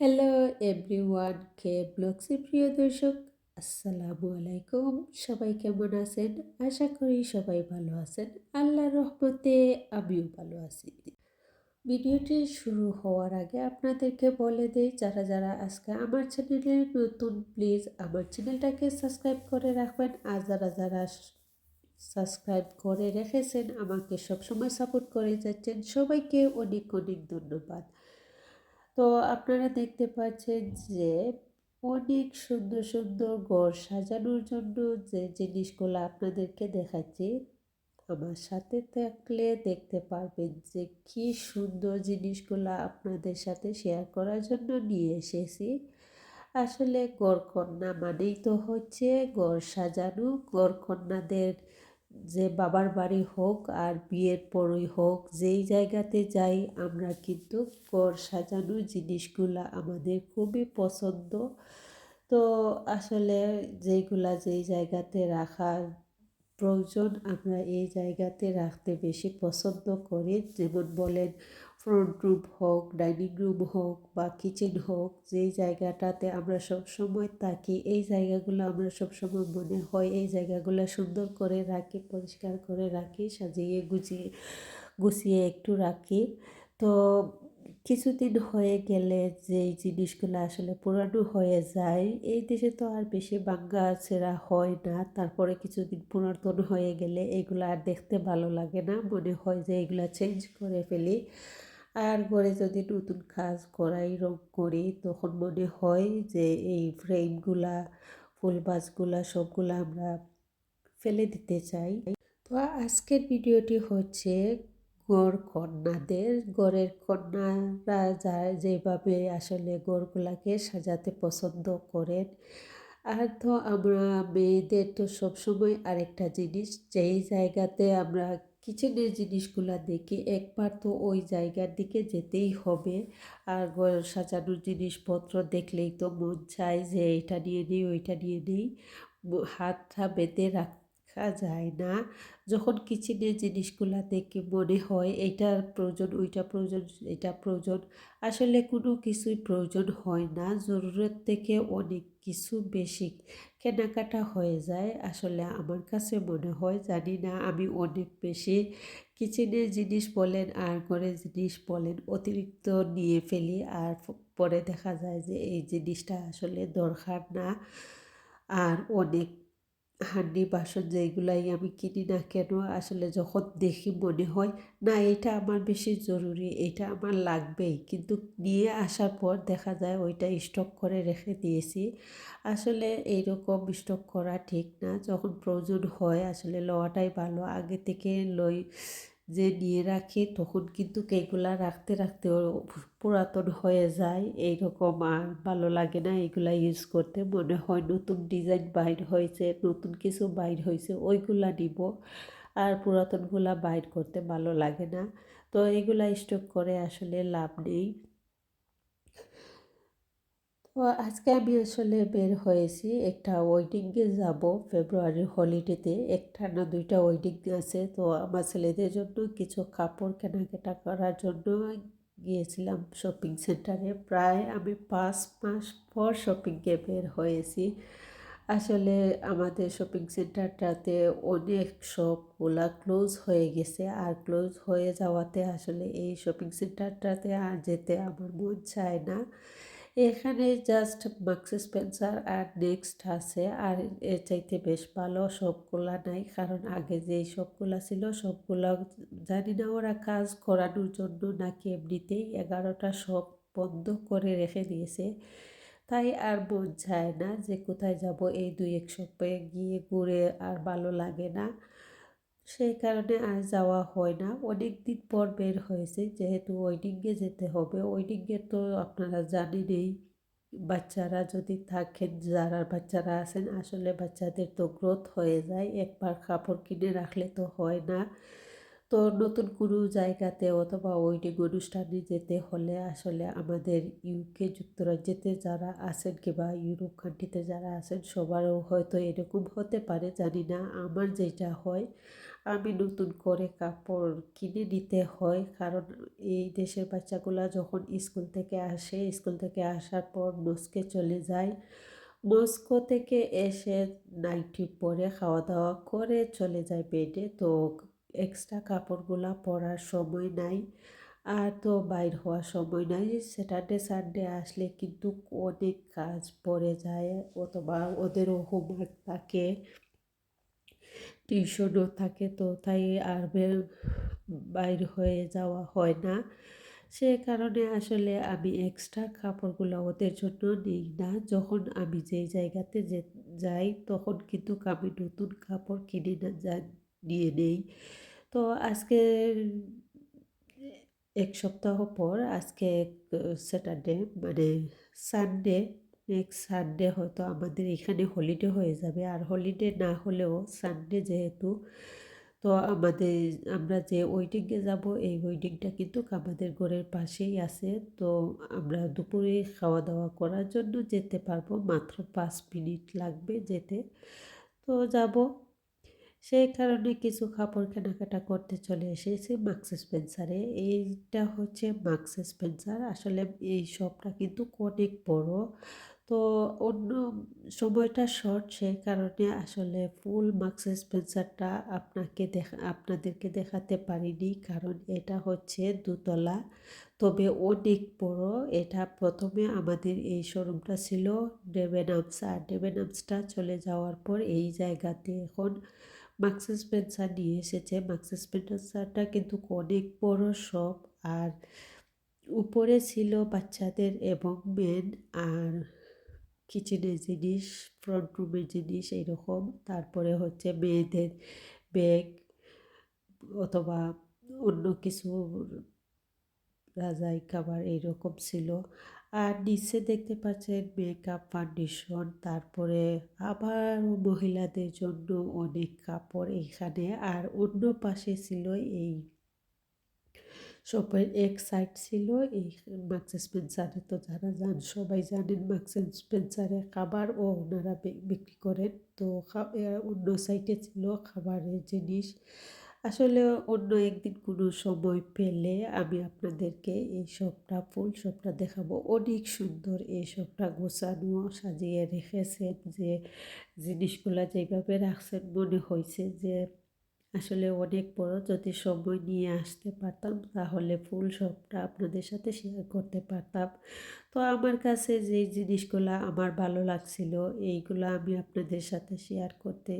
Hello everyone কে ব্লগসে প্রিয় দর্শক, আসসালামু আলাইকুম। সবাই কেমন আছেন? আশা করি সবাই ভালো আছেন। আল্লাহ রহমতে আমিও ভালো আছি। ভিডিওটি শুরু হওয়ার আগে আপনাদেরকে বলে দিই, যারা যারা আজকে আমার চ্যানেলে নতুন, প্লিজ আমার চ্যানেলটাকে সাবস্ক্রাইব করে রাখবেন। আর যারা যারা সাবস্ক্রাইব করে রেখেছেন, আমাকে সবসময় সাপোর্ট করে যাচ্ছেন। সবাইকে অনেক অনেক ধন্যবাদ। তো আপনারা দেখতে পাচ্ছেন যে অনেক সুন্দর সুন্দর ঘর সাজানোর জন্য যে জিনিসগুলো আপনাদেরকে দেখাচ্ছি, আমার সাথে থাকলে দেখতে পারবেন যে কি সুন্দর জিনিসগুলো আপনাদের সাথে শেয়ার করার জন্য নিয়ে এসেছি। আসলে গড়কন্যা মানেই তো হচ্ছে গড় সাজানো। গড়কন্যাদের যে বাবার বাড়ি হোক আর বিয়ের পরই হোক, যেই জায়গাতে যাই, আমরা কিন্তু ঘর সাজানো জিনিসগুলা আমাদের খুবই পছন্দ। তো আসলে যেইগুলা যেই জায়গাতে রাখার প্রয়োজন, আমরা এই জায়গাতে রাখতে বেশি পছন্দ করি। যেমন বলেন ফ্রন্ট রুম হোক ডাইনিং রুম হোক বা কিচেন হোক যেই জায়গাটাতে আমরা সব সময় থাকি, এই জায়গাগুলো আমরা সব সময় মনে হয়, এই জায়গাগুলো সুন্দর করে রাখি, পরিষ্কার করে রাখি, সাজিয়ে গুছিয়ে গুছিয়ে একটু রাখি। তো কিছুদিন হয়ে গেলে যেই জিনিসগুলো আসলে পুরানো হয়ে যায়, এই দেশে তো আর বেশি বাঙ্গা ছেঁড়া হয় না, তারপরে কিছুদিন পুরাতন হয়ে গেলে এগুলো আর দেখতে ভালো লাগে না, মনে হয় যে এগুলো চেঞ্জ করে ফেলি। আর ঘরে যদি নতুন কাজ করাই রং করি, তখন মনে হয় যে এই ফ্রেমগুলা, ফুল বাসগুলা সবগুলো আমরা ফেলে দিতে চাই। তো আজকের ভিডিওটি হচ্ছে গড় কন্যাদের। গড়ের কন্যারা যা, যেভাবে আসলে গড়গুলাকে সাজাতে পছন্দ করেন। আর তো আমরা মেয়েদের তো সবসময় আরেকটা জিনিস, যেই জায়গাতে আমরা কিচেনের জিনিসগুলো দেখে একবার তো ওই জায়গার দিকে যেতেই হবে। আর ঘর সাজানোর জিনিসপত্র দেখলেই তো মন চায় যে এটা নিয়ে নিই, ওইটা নিয়ে নিই। হাতটা বেঁধে রাখ যায় না। যখন কিচেনের জিনিসগুলা দেখে মনে হয়, এইটার প্রয়োজন, ওইটা প্রয়োজন, এটা প্রয়োজন। আসলে কোনো কিছুই প্রয়োজন হয় না। জরুরত থেকে অনেক কিছু বেশি। কেনাকাটা হয়ে যায়। আসলে আমার কাছে মনে হয়, জানি না, আমি অনেক বেশি কিচেনের জিনিস বলেন, আর ঘরের জিনিস বলেন, অতিরিক্ত নিয়ে ফেলি। আর পরে দেখা যায় যে এই জিনিসটা আসলে দরকার না। আর অনেক হান্ডি বাসন যেগুলাই আমি কিনি না কেন, আসলে যখন দেখি মনে হয়, না, এটা আমার বেশি জরুরি, এটা আমার লাগবেই। কিন্তু নিয়ে আসার পর দেখা যায় ওইটা স্টক করে রেখে দিয়েছি। আসলে এইরকম স্টক করা ঠিক না। যখন প্রয়োজন হয়, আসলে লওয়াটাই ভালো। আগে থেকে লই যে নিয়ে রাখি তখন কিন্তু কেগুলা রাখতে রাখতে পুরাতন হয়ে যায়। এইরকম আর ভালো লাগে না এগুলা ইউজ করতে মনে হয় নতুন ডিজাইন বাইর হয়েছে নতুন কিছু বাইর হয়েছে ওইগুলা নিব। আর পুরাতনগুলা বাইর করতে ভালো লাগে না। তো এগুলা স্টক করে আসলে লাভ নেই। আজকে আমি আসলে বের হয়েছি। একটা ওয়েডিংয়ে যাব ফেব্রুয়ারির হলিডেতে একটা না দুইটা ওয়েডিং আছে। তো আমার ছেলেদের জন্য কিছু কাপড় কেনাকাটা করার জন্য গিয়েছিলাম শপিং সেন্টারে প্রায় আমি পাঁচ মাস পর শপিংয়ে বের হয়েছি। আসলে আমাদের শপিং সেন্টারটাতে অনেক শপগুলা ক্লোজ হয়ে গেছে। আর ক্লোজ হয়ে যাওয়াতে আসলে এই শপিং সেন্টারটাতে আর যেতে আমার মন চায় না। এখানে জাস্ট মার্কস স্পেন্সার আর নেক্সট আছে। আর এর চাইতে বেশ ভালো সবগুলা নাই, কারণ আগে যেই সবগুলা ছিল, সবগুলা জানি না ওরা কাজ করানোর জন্য নাকি এমনিতেই এগারোটা সব বন্ধ করে রেখে দিয়েছে। তাই আর মন যায় না যে কোথায় যাব, এই দুই এক সপ্তাহে গিয়ে ঘুরে আর ভালো লাগে না। সেই কারণে আর যাওয়া হয় না। অনেক দিন পর বের হয়েছে। যেহেতু ওয়েডিংয়ে যেতে হবে ওয়েডিংয়ে তো আপনারা জানেনই, বাচ্চারা যদি থাকেন, যারা বাচ্চারা আছেন, আসলে বাচ্চাদের তো গ্রোথ হয়ে যায়। একবার কাপড় কিনে রাখলে তো হয় না। তো নতুন কোনো জায়গাতে অথবা ওয়েডিং অনুষ্ঠানে যেতে হলে আসলে আমাদের ইউকে যুক্তরাজ্যেতে যারা আছেন কিংবা ইউরোপ কান্ট্রিতে যারা আছেন, সবারও হয়তো এরকম হতে পারে, জানি না। আমার যেটা হয় আমি নতুন করে কাপড় কিনে নিতে হয়। কারণ এই দেশের বাচ্চাগুলা যখন স্কুল থেকে আসে, স্কুল থেকে আসার পর মস্কে চলে যায়। মস্কো থেকে এসে নাইটি পরে খাওয়া দাওয়া করে চলে যায় বেডে। তো এক্সট্রা কাপড়গুলা পরার সময় নাই আর তো বাইর হওয়ার সময় নাই। স্যাটারডে সানডে আসলে কিন্তু অনেক কাজ পড়ে যায় অথবা ওদেরও হোমওয়ার্ক থাকে। টিউশনও থাকে তো তাই আর বাইর হয়ে যাওয়া হয় না। সে কারণে আসলে আমি এক্সট্রা কাপড়গুলো ওদের জন্য নিই না। যখন আমি যেই জায়গাতে যে যাই তখন কিন্তু আমি নতুন কাপড় কিনে না যা নিয়ে নেই। তো আজকে এক সপ্তাহ পর আজকে স্যাটারডে মানে সানডে নেক্সট সানডে হয়তো আমাদের এখানে হলিডে হয়ে যাবে। আর হলিডে না হলেও সানডে যেহেতু, তো আমাদের, আমরা যে ওয়েডিংয়ে যাব, এই ওয়েডিংটা কিন্তু আমাদের ঘরের পাশেই আছে। তো আমরা দুপুরে খাওয়া দাওয়া করার জন্য যেতে পারব। মাত্র পাঁচ মিনিট লাগবে যেতে। তো যাব। সেই কারণে কিছু কাপড় কেনাকাটা করতে চলে এসেছি মাক্স স্পেন্সারে এইটা হচ্ছে মাক্স স্পেন্সার আসলে এই শপটা কিন্তু অনেক বড়। তো অন্য সময়টা শর্ট সেই কারণে আসলে ফুল মাক্স স্পেন্সারটা আপনাকে দেখা, আপনাদেরকে দেখাতে পারিনি। কারণ এটা হচ্ছে দুতলা। তবে অনেক বড়। এটা প্রথমে আমাদের এই শোরুমটা ছিল ডেভেনামস আর ডেভেনামসটা চলে যাওয়ার পর এই জায়গাতে এখন মাক্স স্পেন্সার নিয়ে এসেছে। মাক্স স্পেন্সারটা কিন্তু অনেক বড় শপ আর উপরে ছিল বাচ্চাদের এবং মেন আর কিচেনের জিনিস ফ্রন্ট রুমের জিনিস এইরকম। তারপরে হচ্ছে মেয়েদের ব্যাগ অথবা অন্য কিছু রাজাই খাবার এইরকম ছিল। আর নিচে দেখতে পাচ্ছেন মেকআপ ফাউন্ডেশন তারপরে আবার মহিলাদের জন্য অনেক কাপড় এখানে। আর অন্য পাশে ছিল এই শপের এক সাইড ছিল, এই মাক্স স্পেন্সারে তো যারা যান সবাই জানেন মাক্স স্পেন্সারে খাবার ও ওনারা বিক্রি করেন। তো অন্য সাইডে ছিল খাবারের জিনিস। আসলে অন্য একদিন কোনো সময় পেলে আমি আপনাদেরকে এই সবটা, ফুল সবটা দেখাবো। অনেক সুন্দর এই সবটা গোছানো, সাজিয়ে রেখেছেন যে জিনিসগুলা যেভাবে রাখছেন, মনে হয়েছে যে আসলে অনেক বড় যদি সময় নিয়ে আসতে পারতাম, তাহলে ফুল সবটা আপনাদের সাথে শেয়ার করতে পারতাম। তো আমার কাছে যে জিনিসগুলো আমার ভালো লাগছিল, এইগুলো আমি আপনাদের সাথে শেয়ার করতে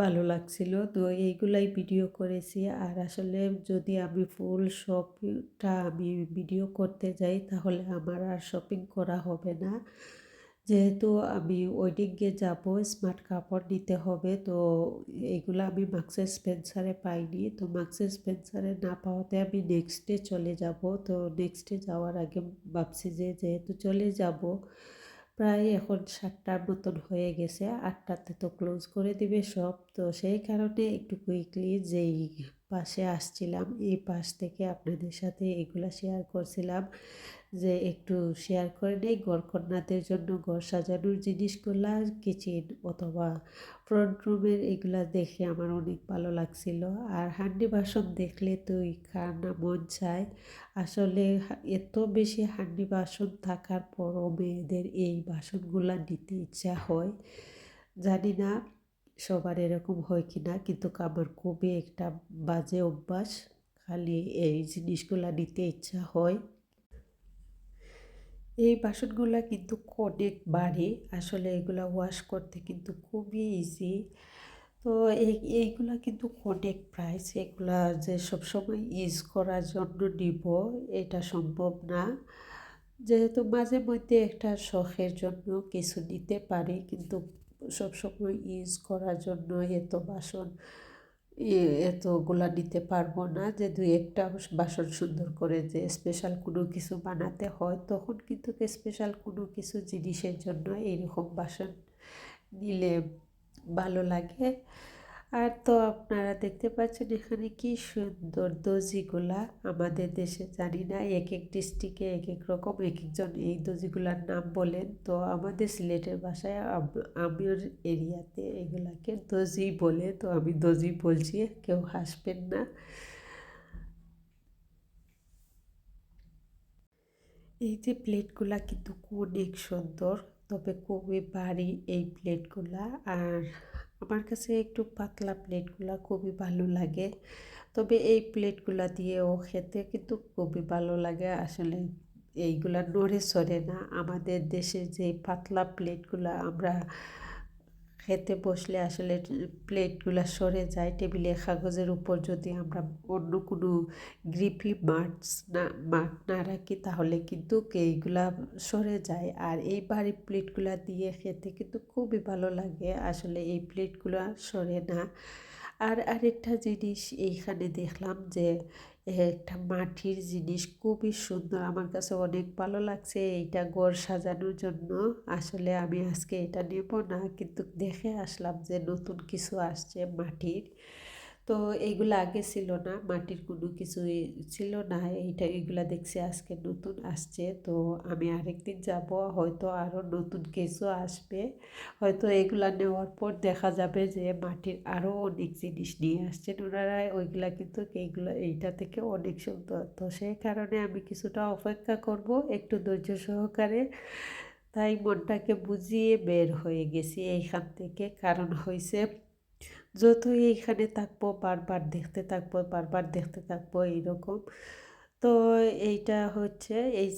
ভালো লাগছিল। তো এইগুলাই ভিডিও করেছি। আর আসলে যদি আমি ফুল শপটা আমি ভিডিও করতে যাই, তাহলে আমার আর শপিং করা হবে না। যেহেতু আমি ওয়েডিংয়ে যাব স্মার্ট কাপড় নিতে হবে, তো এইগুলো আমি মাক্সেস স্পেন্সারে পাইনি। তো মাক্সেস স্পেন্সারে না পাওয়াতে আমি নেক্সট ডে চলে যাব। তো নেক্সট ডে যাওয়ার আগে ভাবছি যে যেহেতু চলে যাব, প্রায় এখন সাতটার মতন হয়ে গেছে, আটটাতে তো ক্লোজ করে দিবে সব। তো সেই কারণে একটু কুইকলি যেই পাশে আসছিলাম, এই পাশ থেকে আপনাদের সাথে এগুলা শেয়ার করছিলাম। যে একটু শেয়ার করে নেই। গড়কন্যাদের জন্য ঘর সাজানোর জিনিসগুলা কিচেন অথবা ফ্রন্ট রুমের এগুলা দেখে আমার অনেক ভালো লাগছিল। আর হান্ডি বাসন দেখলে তো কার না মন চায়। আসলে এত বেশি হান্ডি বাসন থাকার পরও মেয়েদের এই বাসনগুলা নিতে ইচ্ছা হয়। জানি না সবার এরকম হয় কি না কিন্তু আমার খুবই একটা বাজে অভ্যাস। খালি এই জিনিসগুলা নিতে ইচ্ছা হয়। এই বাসনগুলা কিন্তু অনেক বাড়ে। আসলে এগুলা ওয়াশ করতে কিন্তু খুবই ইজি তো এই, এইগুলা কিন্তু অনেক প্রাইস এগুলা যে সবসময় ইউজ করার জন্য নিব, এটা সম্ভব না। যেহেতু মাঝে মধ্যে একটা শখের জন্য কিছু নিতে পারি, কিন্তু সবসময় ইউজ করার জন্য এত বাসন এতগুলা নিতে পারব না যে দুই একটা বাসন সুন্দর করে যে স্পেশাল কোনো কিছু বানাতে হয়, তখন কিন্তু স্পেশাল কোনো কিছু জিনিসের জন্য এইরকম বাসন নিলে ভালো লাগে। আর তো আপনারা দেখতে পাচ্ছেন এখানে কি সুন্দর দজিগুলা আমাদের দেশে, জানি না এক এক ডিস্ট্রিক্টে এক এক রকম এক একজন এই দজিগুলার নাম বলেন। তো আমাদের সিলেটের ভাষায় আমির এরিয়াতে এগুলাকে দজি বলে, তো আমি দজি বলছি, কেউ হাসবেন না। এই যে প্লেটগুলা কিন্তু অনেক সুন্দর, তবে খুবই ভারী এই প্লেটগুলা। আর আমার কাছে একটু পাতলা প্লেটগুলো খুবই ভালো লাগে। তবে এই প্লেটগুলো দিয়েও খেতে কিন্তু খুবই ভালো লাগে। আসলে এইগুলা নড়ে সরে না। আমাদের দেশে যে পাতলা প্লেটগুলো আমরা খেতে বসলে আসলে প্লেটগুলো সরে যায়। টেবিলে কাগজের উপর যদি আমরা অন্য কোনো গ্রিপি মার্টস না মাঠ না রাখি, তাহলে কিন্তু এইগুলা সরে যায়। আর এই বাড়ি প্লেটগুলো দিয়ে খেতে কিন্তু খুবই ভালো লাগে। আসলে এই প্লেটগুলো সরে না। আর আরেকটা জিনিস এইখানে দেখলাম যে একটা মাটির জিনিস খুবই সুন্দর। আমার কাছে অনেক ভালো লাগছে এইটা ঘর সাজানোর জন্য। আসলে আমি আজকে এটা নেব না, কিন্তু দেখে আসলাম যে নতুন কিছু আসছে মাটির। তো এইগুলো আগে ছিল না, মাটির কোনো কিছুই ছিল না, এইটা এইগুলা দেখছি আজকে নতুন আসছে। তো আমি আরেকদিন যাব, হয়তো আরও নতুন কিছু আসবে। হয়তো এগুলা নেওয়ার পর দেখা যাবে যে মাটির আরও অনেক জিনিস নিয়ে আসছেন ওনারা। ওইগুলা কিন্তু এইগুলো, এইটা থেকে অনেক সুন্দর। তো সেই কারণে আমি কিছুটা অপেক্ষা করব, একটু ধৈর্য সহকারে। তাই মনটাকে বুঝিয়ে বের হয়ে গেছি এইখান থেকে। কারণ হয়েছে যতই এইখানে থাকব, বারবার দেখতে থাকব, বারবার দেখতে থাকব, এইরকম। তো এইটা হচ্ছে এই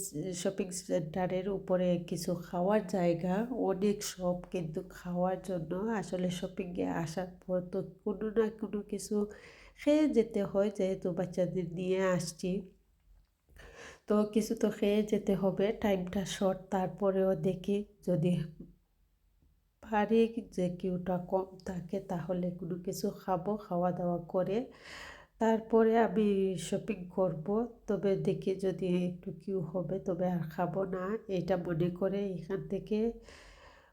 শপিং সেন্টারের উপরে কিছু খাওয়ার জায়গা। অনেক সব কিন্তু খাওয়ার জন্য আসলে শপিংয়ে আসার পর তো কোনো না কোনো কিছু খেয়ে যেতে হয়, যেহেতু বাচ্চাদের নিয়ে আসছি। তো কিছু তো খেয়ে যেতে হবে টাইমটা শর্ট তারপরেও দেখি যদি পারি যে কেউটা কম থাকে তাহলে কোনো কিছু খাব খাওয়া দাওয়া করে। তারপরে আমি শপিং করব। তবে দেখি যদি একটু কিউ হবে, তবে আর খাব না। এটা মনে করে এখান থেকে।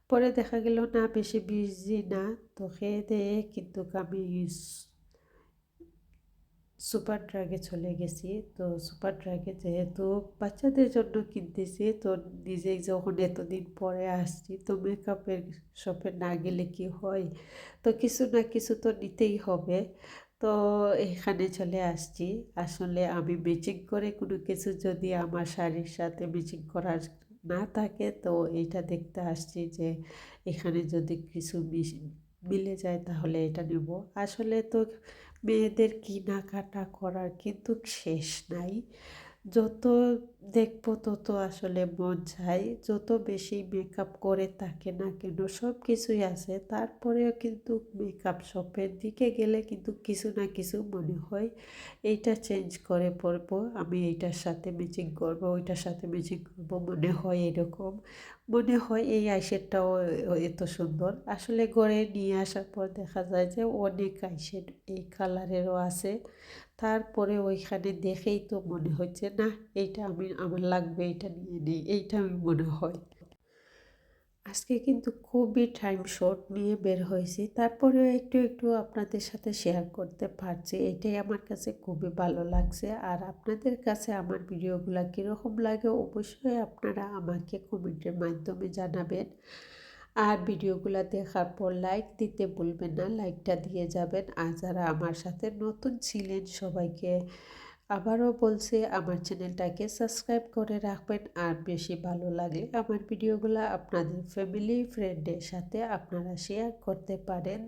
পরে দেখা গেল না, বেশি বিজি না। তো খেয়ে দেয়ে কিন্তু আমি সুপার ড্রাগে চলে গেছি। তো সুপার ড্রাগে যেহেতু বাচ্চাদের জন্য কিনতেছি, তো নিজেই যখন এতদিন পরে আসছি, তো মেকআপের শপে না গেলে কি হয়? তো কিছু না কিছু তো নিতেই হবে। তো এখানে চলে আসছি। আসলে আমি ম্যাচিং করে কোনো কিছু যদি আমার শাড়ির সাথে ম্যাচিং করার না থাকে, তো এটা দেখতে আসছি যে এখানে যদি কিছু মিলে যায় তাহলে এটা নেব। আসলে তো মেয়েদের কেনাকাটা করার কিন্তু শেষ নাই। যত দেখব তত আসলে মন চাই যত বেশি মেকআপ করে থাকে না কেন সব কিছুই আছে। তারপরেও কিন্তু মেকআপ শপের দিকে গেলে কিন্তু কিছু না কিছু মনে হয়, এইটা চেঞ্জ করে পরবো, আমি এইটার সাথে ম্যাচিং করব, ওইটার সাথে ম্যাচিং করব, মনে হয় এরকম। মনে হয় এই আইশেডটাও এত সুন্দর। আসলে ঘরে নিয়ে আসার পর দেখা যায় যে অনেক আইশেড এই কালারেরও আছে। তারপরে ওইখানে দেখেই তো মনে হচ্ছে, না, এইটা আমি, আমার লাগবে, এইটা নিয়ে নিই, এইটা আমি মনে হয়। আজকে কিন্তু খুবই টাইম শর্ট নিয়ে বের হয়েছি। তারপরেও একটু একটু আপনাদের সাথে শেয়ার করতে পারছি। এটাই আমার কাছে খুবই ভালো লাগছে। আর আপনাদের কাছে আমার ভিডিওগুলো কীরকম লাগে, অবশ্যই আপনারা আমাকে কমেন্টের মাধ্যমে জানাবেন। আর ভিডিওগুলো দেখার পর লাইক দিতে ভুলবেন না লাইকটা দিয়ে যাবেন। আর যারা আমার সাথে নতুন ছিলেন সবাইকে আবারও বলছে, আমার চ্যানেলটাকে সাবস্ক্রাইব করে রাখবেন। আর বেশি ভালো লাগলে আমার ভিডিওগুলো আপনাদের ফ্যামিলি ফ্রেন্ডের সাথে আপনারা শেয়ার করতে পারেন।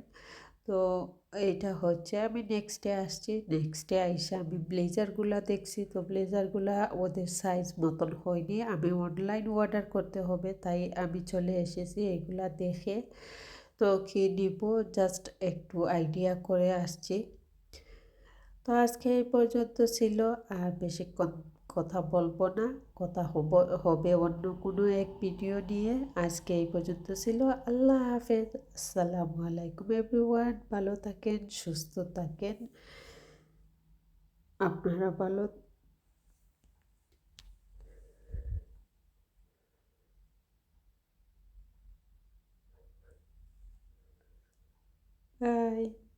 তো এইটা হচ্ছে আমি নেক্সট আসছি। নেক্সট আইসে আমি ব্লেজারগুলো দেখছি। তো ব্লেজারগুলো ওদের সাইজ মতন হয়নি। আমি অনলাইন অর্ডার করতে হবে, তাই আমি চলে এসেছি এগুলা দেখে। তো কি নিব? জাস্ট একটু আইডিয়া করে আসছি। তো আজকে এই পর্যন্ত ছিল, আর বেশিক্ষণ কথা বলব না, কথা হব, হবে অন্য কোনো এক ভিডিও নিয়ে। আজকে এই পর্যন্ত ছিল, আল্লাহ হাফেজ। আসসালামু আলাইকুম এভরিওয়ান ভালো থাকেন, সুস্থ থাকেন। আপনারা ভালো Bye.